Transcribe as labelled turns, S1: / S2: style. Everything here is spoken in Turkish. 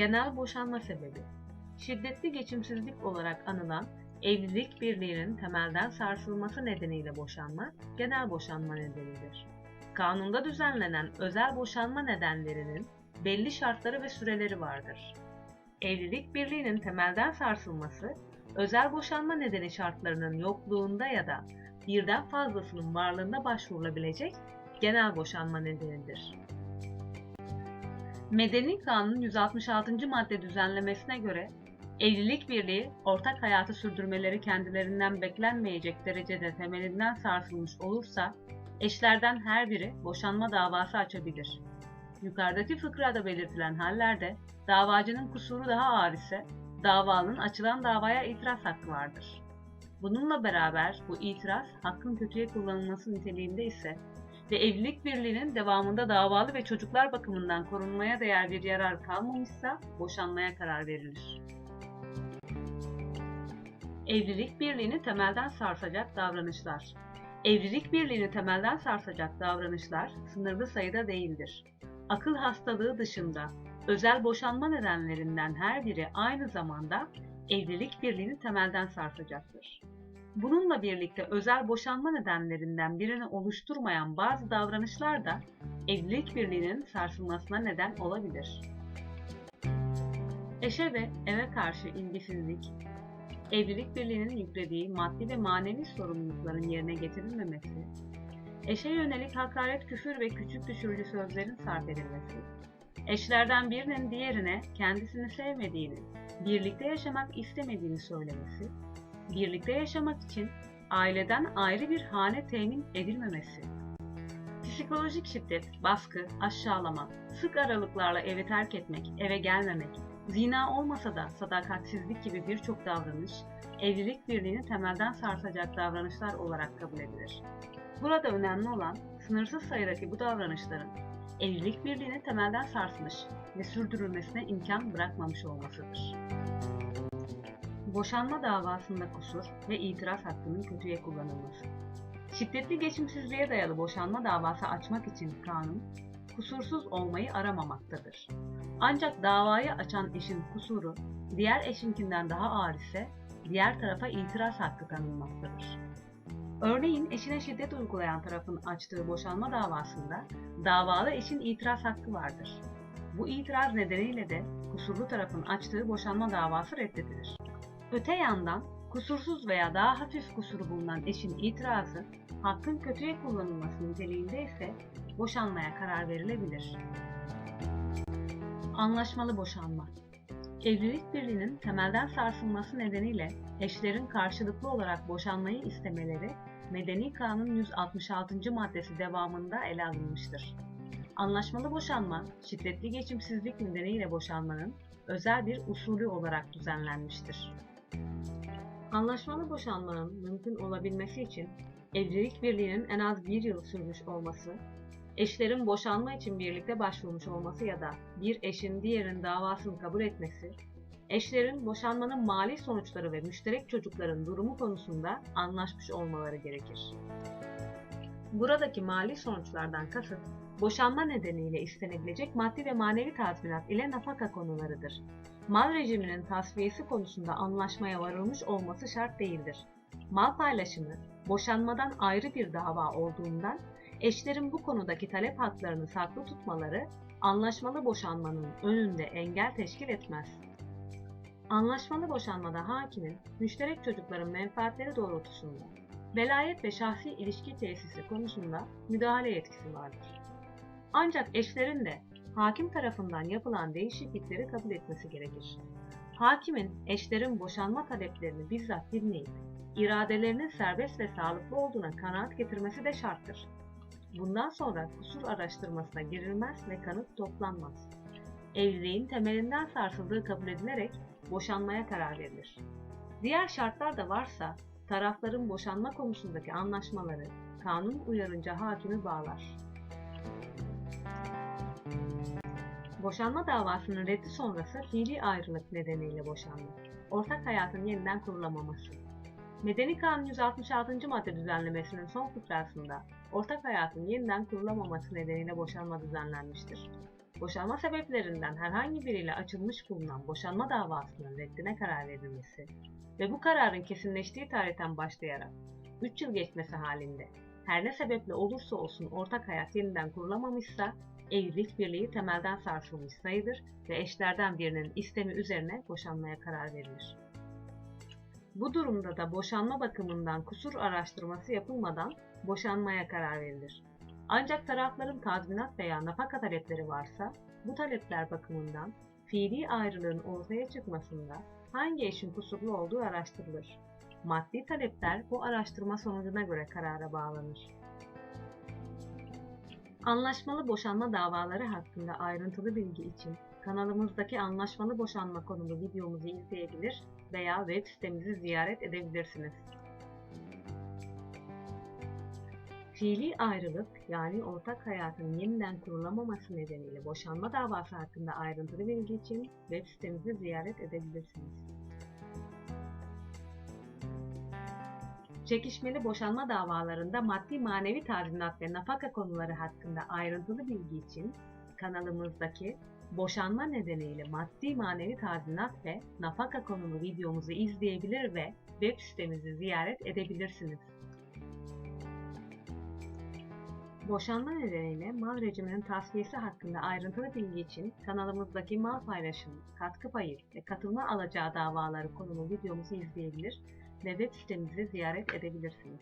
S1: Genel boşanma sebebi Şiddetli geçimsizlik olarak anılan evlilik birliğinin temelden sarsılması nedeniyle boşanma, genel boşanma nedenidir. Kanunda düzenlenen özel boşanma nedenlerinin belli şartları ve süreleri vardır. Evlilik birliğinin temelden sarsılması, özel boşanma nedeni şartlarının yokluğunda ya da birden fazlasının varlığında başvurulabilecek genel boşanma nedenidir. Medeni Kanun 166. madde düzenlemesine göre evlilik birliği ortak hayatı sürdürmeleri kendilerinden beklenmeyecek derecede temelinden sarsılmış olursa eşlerden her biri boşanma davası açabilir. Yukarıdaki fıkrada belirtilen hallerde davacının kusuru daha ağır ise davalının açılan davaya itiraz hakkı vardır. Bununla beraber bu itiraz hakkın kötüye kullanılması niteliğinde ise ve evlilik birliğinin devamında davalı ve çocuklar bakımından korunmaya değer bir yarar kalmamışsa boşanmaya karar verilir. Evlilik birliğini temelden sarsacak davranışlar. Evlilik birliğini temelden sarsacak davranışlar sınırlı sayıda değildir. Akıl hastalığı dışında özel boşanma nedenlerinden her biri aynı zamanda evlilik birliğini temelden sarsacaktır. Bununla birlikte özel boşanma nedenlerinden birini oluşturmayan bazı davranışlar da evlilik birliğinin sarsılmasına neden olabilir. Eşe ve eve karşı ilgisizlik, evlilik birliğinin yüklediği maddi ve manevi sorumlulukların yerine getirilmemesi, eşe yönelik hakaret, küfür ve küçük düşürücü sözlerin sarf edilmesi, eşlerden birinin diğerine kendisini sevmediğini, birlikte yaşamak istemediğini söylemesi, birlikte yaşamak için aileden ayrı bir hane temin edilmemesi, psikolojik şiddet, baskı, aşağılama, sık aralıklarla evi terk etmek, eve gelmemek, zina olmasa da sadakatsizlik gibi birçok davranış, evlilik birliğini temelden sarsacak davranışlar olarak kabul edilir. Burada önemli olan sınırsız sayıdaki bu davranışların evlilik birliğini temelden sarsmış ve sürdürülmesine imkan bırakmamış olmasıdır. Boşanma davasında kusur ve itiraz hakkının kötüye kullanılması. Şiddetli geçimsizliğe dayalı boşanma davası açmak için kanun, kusursuz olmayı aramamaktadır. Ancak davayı açan eşin kusuru diğer eşinkinden daha ağır ise diğer tarafa itiraz hakkı tanınmaktadır. Örneğin eşine şiddet uygulayan tarafın açtığı boşanma davasında davalı eşin itiraz hakkı vardır. Bu itiraz nedeniyle de kusurlu tarafın açtığı boşanma davası reddedilir. Öte yandan kusursuz veya daha hafif kusuru bulunan eşin itirazı hakkın kötüye kullanılması niteliğinde ise boşanmaya karar verilebilir. Anlaşmalı boşanma Evlilik birliğinin temelden sarsılması nedeniyle eşlerin karşılıklı olarak boşanmayı istemeleri Medeni Kanun 166. maddesi devamında ele alınmıştır. Anlaşmalı boşanma, şiddetli geçimsizlik nedeniyle boşanmanın özel bir usulü olarak düzenlenmiştir. Anlaşmalı boşanmanın mümkün olabilmesi için evlilik birliğinin en az bir yıl sürmüş olması, eşlerin boşanma için birlikte başvurmuş olması ya da bir eşin diğerinin davasını kabul etmesi, eşlerin boşanmanın mali sonuçları ve müşterek çocukların durumu konusunda anlaşmış olmaları gerekir. Buradaki mali sonuçlardan kasıt, boşanma nedeniyle istenebilecek maddi ve manevi tazminat ile nafaka konularıdır. Mal rejiminin tasfiyesi konusunda anlaşmaya varılmış olması şart değildir. Mal paylaşımı, boşanmadan ayrı bir dava olduğundan eşlerin bu konudaki talep haklarını saklı tutmaları anlaşmalı boşanmanın önünde engel teşkil etmez. Anlaşmalı boşanmada hakimin müşterek çocukların menfaatleri doğrultusunda velayet ve şahsi ilişki tesisi konusunda müdahale yetkisi vardır. Ancak eşlerin de hakim tarafından yapılan değişiklikleri kabul etmesi gerekir. Hakimin eşlerin boşanma taleplerini bizzat dinleyip iradelerinin serbest ve sağlıklı olduğuna kanaat getirmesi de şarttır. Bundan sonra kusur araştırmasına girilmez ve kanıt toplanmaz. Evliliğin temelinden sarsıldığı kabul edilerek boşanmaya karar verilir. Diğer şartlar da varsa tarafların boşanma konusundaki anlaşmaları kanun uyarınca hakimi bağlar. Boşanma davasının reddi sonrası fiili ayrılık nedeniyle boşanma. Ortak hayatın yeniden kurulamaması. Medeni Kanun 166. madde düzenlemesinin son fıkrasında ortak hayatın yeniden kurulamaması nedeniyle boşanma düzenlenmiştir. boşanma sebeplerinden herhangi biriyle açılmış bulunan boşanma davasının reddine karar verilmesi ve bu kararın kesinleştiği tarihten başlayarak 3 yıl geçmesi halinde her ne sebeple olursa olsun ortak hayat yeniden kurulamamışsa evlilik birliği temelden sarsılmış sayılır ve eşlerden birinin istemi üzerine boşanmaya karar verilir. Bu durumda da boşanma bakımından kusur araştırması yapılmadan boşanmaya karar verilir. Ancak tarafların tazminat veya nafaka talepleri varsa bu talepler bakımından fiili ayrılığın ortaya çıkmasında hangi eşin kusurlu olduğu araştırılır. Maddi talepler bu araştırma sonucuna göre karara bağlanır. Anlaşmalı boşanma davaları hakkında ayrıntılı bilgi için kanalımızdaki anlaşmalı boşanma konulu videomuzu izleyebilir veya web sitemizi ziyaret edebilirsiniz. Fiili ayrılık yani ortak hayatın yeniden kurulamaması nedeniyle boşanma davası hakkında ayrıntılı bilgi için web sitemizi ziyaret edebilirsiniz. Çekişmeli boşanma davalarında maddi manevi tazminat ve nafaka konuları hakkında ayrıntılı bilgi için kanalımızdaki boşanma nedeniyle maddi manevi tazminat ve nafaka konulu videomuzu izleyebilir ve web sitemizi ziyaret edebilirsiniz. Boşanma nedeniyle mal rejiminin tasfiyesi hakkında ayrıntılı bilgi için kanalımızdaki mal paylaşımı, katkı payı ve katılma alacağı davaları konulu videomuzu izleyebilir ve web sitemizi ziyaret edebilirsiniz.